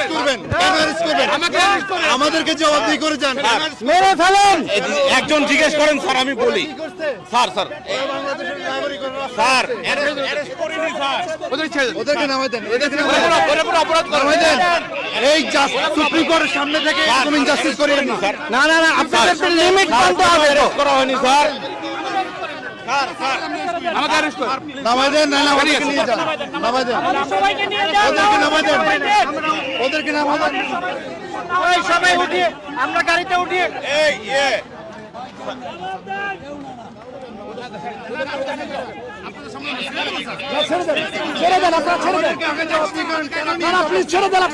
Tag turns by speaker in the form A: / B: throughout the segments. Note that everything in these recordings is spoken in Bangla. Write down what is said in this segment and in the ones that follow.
A: অ্যারেস্ট করবেন। আমাদেরকে জবাবদিহি করে যান।
B: মেরে ফেলেন।
C: একজন জিজ্ঞেস করেন স্যার আমি বলি। Sir sir. স্যার arrest করিনি স্যার।
A: ওদেরকে নামাই দেন। এদেরকে নামাই দেন। এই সুপ্রিম কোর্টের সামনে থেকে ইনজাস্টিস করিয়েন না।
B: না না আপনাদের লিমিট হবে।
C: করা হয়নি স্যার। Sir sir.
A: নামাই দেন না ওদেরকে নিয়ে যান। নামাই দেন ওদেরকে নামাই দেন। ওদেরকে নামাই দেন।
B: ওই সবাই উঠিয়ে আমরা গাড়িতে উঠিয়ে।
C: এই ইয়ে।
B: ছেড়ে ছেড়ে ছেড়ে দেন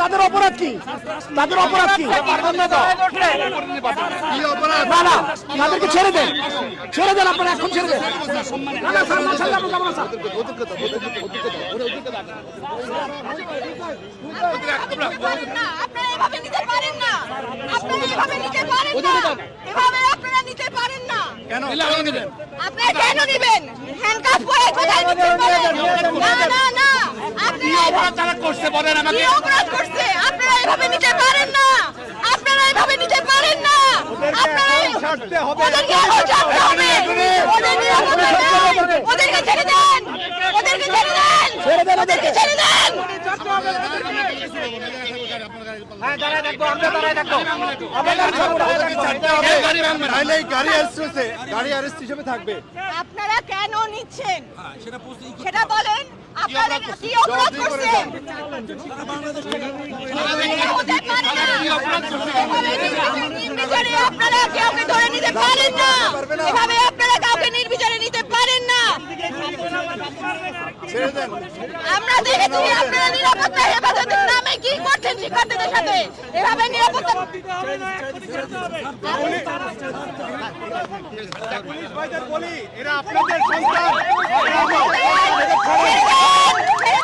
B: তাদের অপরাধ কি তাদের অপরাধ কি তাদেরকে ছেড়ে দেন ছেড়ে দেন আপনারা এখন ছেড়ে দেন
D: আপনারা এভাবে নিতে পারেন না। আপনারা এভাবে নিতে পারেন না। এভাবে আপনারা নিতে পারেন না।
A: কেন?
D: আপনি কেন নেবেন? হ্যান্ডকাফ পরে কোথায় নিতে পারেন? না না না। আপনি অপরাধ তারা করতে পারেন আমাকে? কি অপরাধ করছে? আপনারা এভাবে নিতে পারেন না। আপনারা এভাবে নিতে পারেন না। আপনারা ছাড়তে হবে। ওদেরকে ছেড়ে দেন ওদেরকে ছেড়ে দেন
B: ওদেরকে।
D: ছেড়ে দেন
B: হ্যাঁ
D: আপনারা কেন নিচ্ছেন সেটা বলেন আপনারা কি অপরাধ করছেন আপনারা কাউকে ধরে নিতে পারেন না এভাবে আপনারা কাউকে নির্বিচারে নিতে পারেন না
A: ছেড়ে দেন
D: আমরা দেখেছি আপনারা নিরাপত্তা হেফাজতের নামে কি করছেন শিক্ষার্থীদের সাথে? এভাবে নিরাপত্তা
A: এই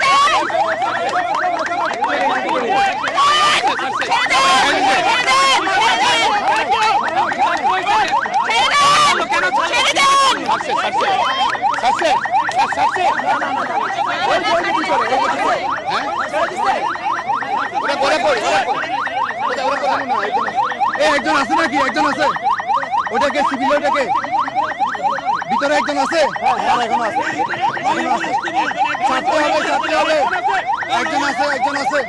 A: আছে নাকি একজন আছে? ওটাকে সিভিল ওটাকে ভিতরে একজন আছে? এখন আছে ছাড়তে হবে ছাড়তে হবে। একজন আছে একজন আছে।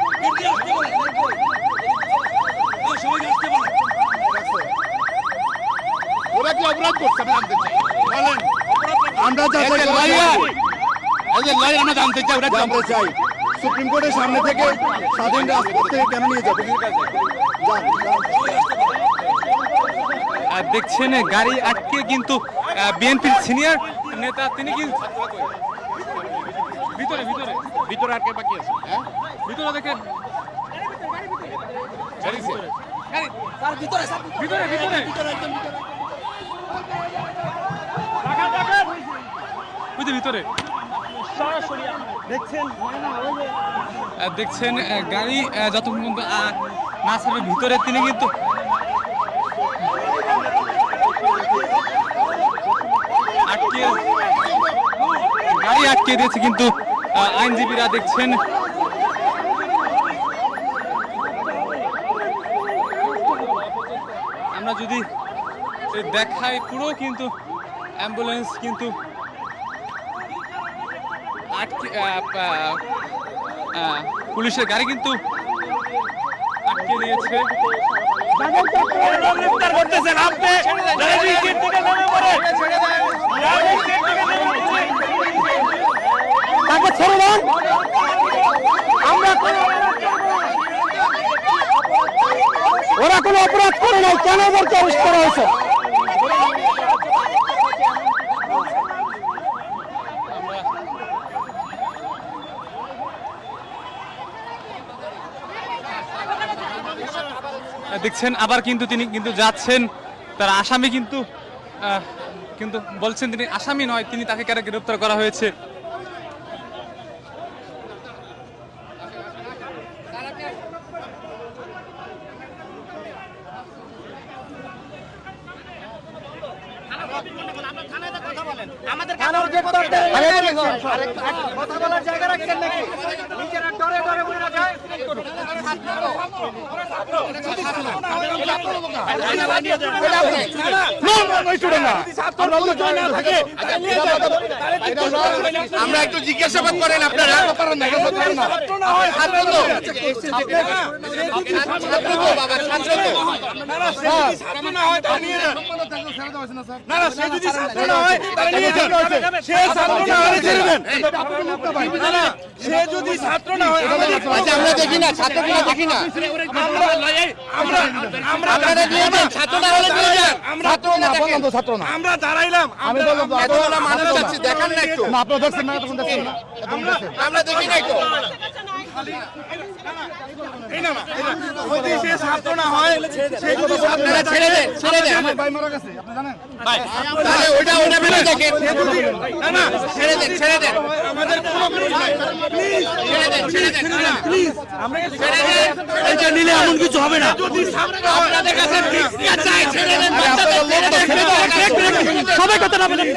C: ওরা কি অপরাধ করছে? আমি জানতে চাই।
A: বলেন। আমরা যাচাই
C: এদের
A: করে
C: লয়ার এদের লয়ার আমরা জানতে চাই ওরা
A: জানতে চাই। সুপ্রিম কোর্টের সামনে থেকে স্বাধীন রাজপথ থেকে কেন নিয়ে যাবে।
E: দেখছেন গাড়ি আটকে কিন্তু বিএনপির সিনিয়র নেতা তিনি কিন্তু ভিতরে ভিতরে।
C: ভিতরে আর কে বাকি আছে। হ্যাঁ?
E: ভিতরে দেখেন। ভিতরে ভিতরে। ভিতরে। দেখছেন? গাড়ি যতক্ষণ না ভিতরে তিনি কিন্তু আটকে গাড়ি আটকে দিয়েছে কিন্তু আইনজীবীরা দেখছেন আমরা যদি দেখাই পুরো কিন্তু অ্যাম্বুলেন্স কিন্তু আটকে পুলিশের গাড়ি কিন্তু আটকে দিয়েছে
B: তাকে ছেড়ে দেন। ওরা কোনো অপরাধ করে নাই, কেন ওদেরকে অ্যারেস্ট করা হয়েছে
E: দেখছেন, আবার কিন্তু তিনি কিন্তু যাচ্ছেন। তার আসামি কিন্তু কিন্তু বলছেন তিনি আসামি নয়, তিনি তাকে কেন গ্রেপ্তার করা হয়েছে
F: আমাদের কথা বলার জায়গা রাখছেন নাকি নিজেরা ডরে ডরে বলে যায়
G: আমরা একটু জিজ্ঞাসাবাদ করেন আপনারা ছাত্র তো ছাত্র তো ছাত্র তো আচ্ছা আমরা দেখি না না আপনারা নিয়ে যান ছাত্র না হলে নিয়ে যান ছাত্র না
A: ছাত্র না
F: আমরা দাঁড়াইলাম
A: আমি বললাম তো,
G: এতগুলো মানুষ আছে দেখান না একটু
A: না আপনারা দেখছেন না তখন না। এখন দেখছেন
G: আমরা দেখি না। একটু
F: সে ছাত্র না হয় সে যদি
G: আপনারা ছেড়ে দেন ছেড়ে দেন
A: আমার আপনি জানেন
G: তাহলে ওইটা ওইটা ফেলে দেখেন
F: না। না
G: ছেড়ে দেন ছেড়ে দেন
F: কোনো
G: ছেড়ে দেন ছেড়ে দেন না, না।
F: প্লিজ আমরা
G: ছেড়ে দেন
F: এটা নিলে এমন কিছু হবে না।
G: আপনাদের কাছে
F: সবাই কথা না বলেন।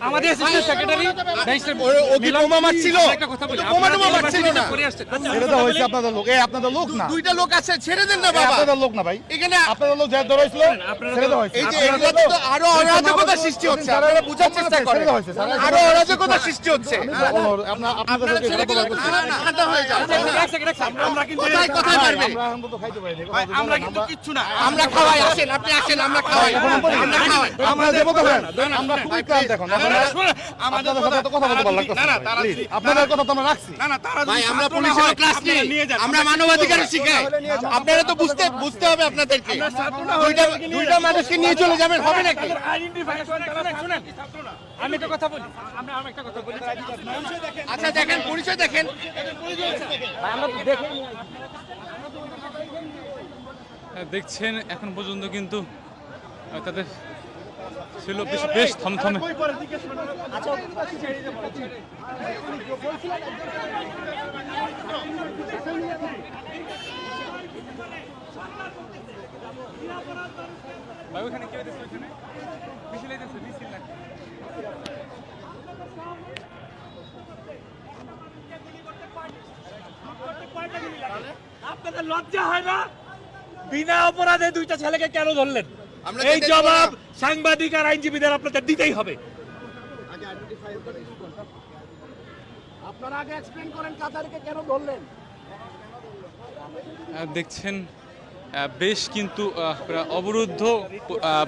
F: আমাদের অ্যাসিস্ট্যান্ট সেক্রেটারি
G: ও- ও কি বোমা মারছিল? বোমা টোমা মারছিল না?
A: ছেড়ে দেওয়া হয়েছে আপনাদের লোক। এই আপনাদের লোক না?
G: দুইটা লোক আছে ছেড়ে দেন না বাবা।
A: আপনাদের লোক না ভাই।
G: এখানে
A: আপনাদের লোক যে ধরা হয়েছিল ছেড়ে দেওয়া হয়েছে।
G: এই যে এগুলোতে তো আরও অরাজকতা সৃষ্টি হচ্ছে আপনারা বোঝার চেষ্টা করেন। আরও অরাজকতা সৃষ্টি হচ্ছে।
A: আপনার আপনাদের
G: আপনারা ছেড়ে দিলে না, না, ঠান্ডা হয়ে যাবে।
F: আমরা কিন্তু
G: কোথায় কোথায় পারবে
A: আমরা খাইতে
F: কিন্তু কিচ্ছু না।
G: আমরা খাওয়াই আসেন আপনি আসেন আমরা খাওয়াই। আমরা খাওয়াই।
A: আমরা দেবো তো আমরা খুবই ক্লান্ত এখন
F: আমাদের
A: সাথে তো কথা বলতে ভালো
F: না না তারা
A: আপনাদের কথা তো আমরা রাখছি।
F: না না তারা
G: ভাই আমরা পুলিশের ক্লাস
F: আপনারা
G: নেই। আমরা মানবাধিকার শিখাই। আপনারা তো বুঝতে বুঝতে হবে আপনাদেরকে। দুইটা দুইটা মানুষকে নিয়ে চলে যাবেন হবে নাকি?
F: আইডেন্টিফিকেশন করেন শুনেন আমি একটা কথা বলি। আমরা আমি একটা কথা বলি।
G: আচ্ছা দেখেন। পরিচয় দেখেন
E: দেখছেন এখন পর্যন্ত কিন্তু তাদের ছিল বেশ বেশ থমথমে ওখানে কে হইতেছে ওখানে? মিছিল হইতেছে, মিছিল না।
F: আপনাদের লজ্জা হয় না বিনা অপরাধে দুইটা ছেলেকে কেন ধরলেন এই জবাব সাংবাদিক আর আইনজীবীদের আপনাদের দিতেই হবে। আপনারা আগে এক্সপ্লেন করেন কাতারকে কেন ধরলেন।
E: দেখছেন বেশ কিন্তু অবরুদ্ধ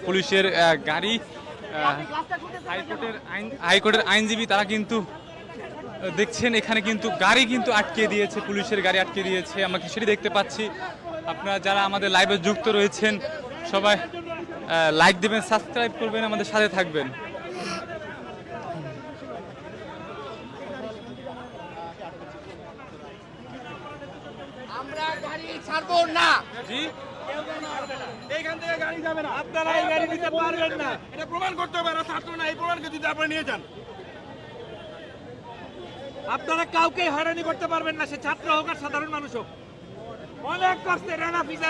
E: পুলিশের গাড়ি হাইকোর্টের আইন হাইকোর্টের আইনজীবী তারা কিন্তু দেখছেন এখানে কিন্তু গাড়ি কিন্তু আটকে দিয়েছে পুলিশের গাড়ি আটকে দিয়েছে আমরা সেটি দেখতে পাচ্ছি। আপনারা যারা আমাদের লাইভে যুক্ত রয়েছেন সবাই লাইক দেবেন সাবস্ক্রাইব করবেন আমাদের সাথে থাকবেন।
G: আমরা গাড়ি ছাড়বো না।
E: জি?
F: এইখান থেকে গাড়ি যাবে না। আপনারা এই গাড়ি নিতে পারবেন না। এটা প্রমাণ করতে হবে না ছাত্র না। এই প্রমাণকে যদি আপনারা নিয়ে যান। আপনারা কাউকে হয়রানি করতে পারবেন না। সে ছাত্র হোক আর সাধারণ মানুষ হোক। অনেক করছে রানা ফিজ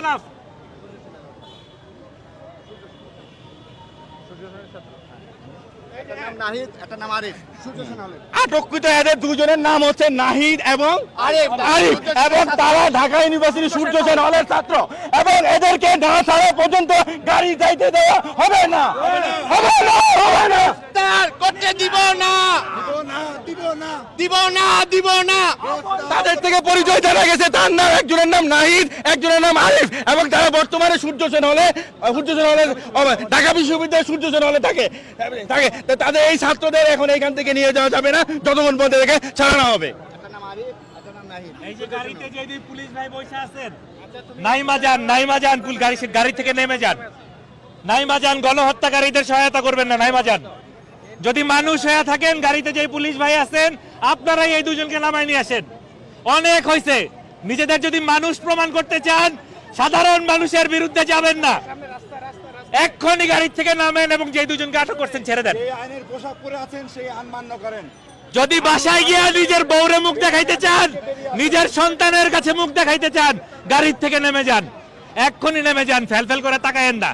C: আটককৃত এদের দুজনের নাম হচ্ছে নাহিদ এবং
G: আরে
C: আরিফ। এবং তারা ঢাকা ইউনিভার্সিটি সূর্য সেন হলের ছাত্র। এবং এদেরকে না ছাড়া পর্যন্ত গাড়ি যাইতে দেওয়া হবে না। হবে না হবে না
G: করতে দিব না। দিব না। দিব না
C: তাদের থেকে পরিচয় জানা গেছে তার নাম একজনের নাম নাহিদ একজনের নাম আরিফ এবং তারা বর্তমানে সূর্য সেন হলে সূর্য সেন হলে ঢাকা বিশ্ববিদ্যালয় সূর্য সেন হলে থাকে। থাকে। তাদের এই ছাত্রদের এখন এইখান থেকে নিয়ে যাওয়া যাবে না যতক্ষণ পর্যন্ত এদেরকে ছাড়ানো হবে।
F: এই যে গাড়িতে যে পুলিশ ভাই বসে আছেন নাইমা যান নাইমা যান গাড়ি গাড়ি থেকে নেমে যান। নাইমা যান গণহত্যাকারীদের সহায়তা করবেন না নাইমা যান। যদি মানুষ হয়ে থাকেন গাড়িতে যে পুলিশ ভাই আছেন আপনারাই এই দুজনকে নামায় নিয়ে আসেন। অনেক হয়েছে নিজেদের যদি মানুষ প্রমাণ করতে চান সাধারণ মানুষের বিরুদ্ধে যাবেন না। এক্ষুনি গাড়ি থেকে নামেন এবং যে দুজনকে আটক করছেন ছেড়ে দেন।
A: আইনের পোশাক পরে আছেন সেই আইন মান্য করেন।
F: যদি বাসায় গিয়া নিজের বউরে মুখ দেখাইতে চান নিজের সন্তানের কাছে মুখ দেখাইতে চান গাড়ির থেকে নেমে যান। এক্ষুনি নেমে যান ফেল ফেল করে তাকায়েন না।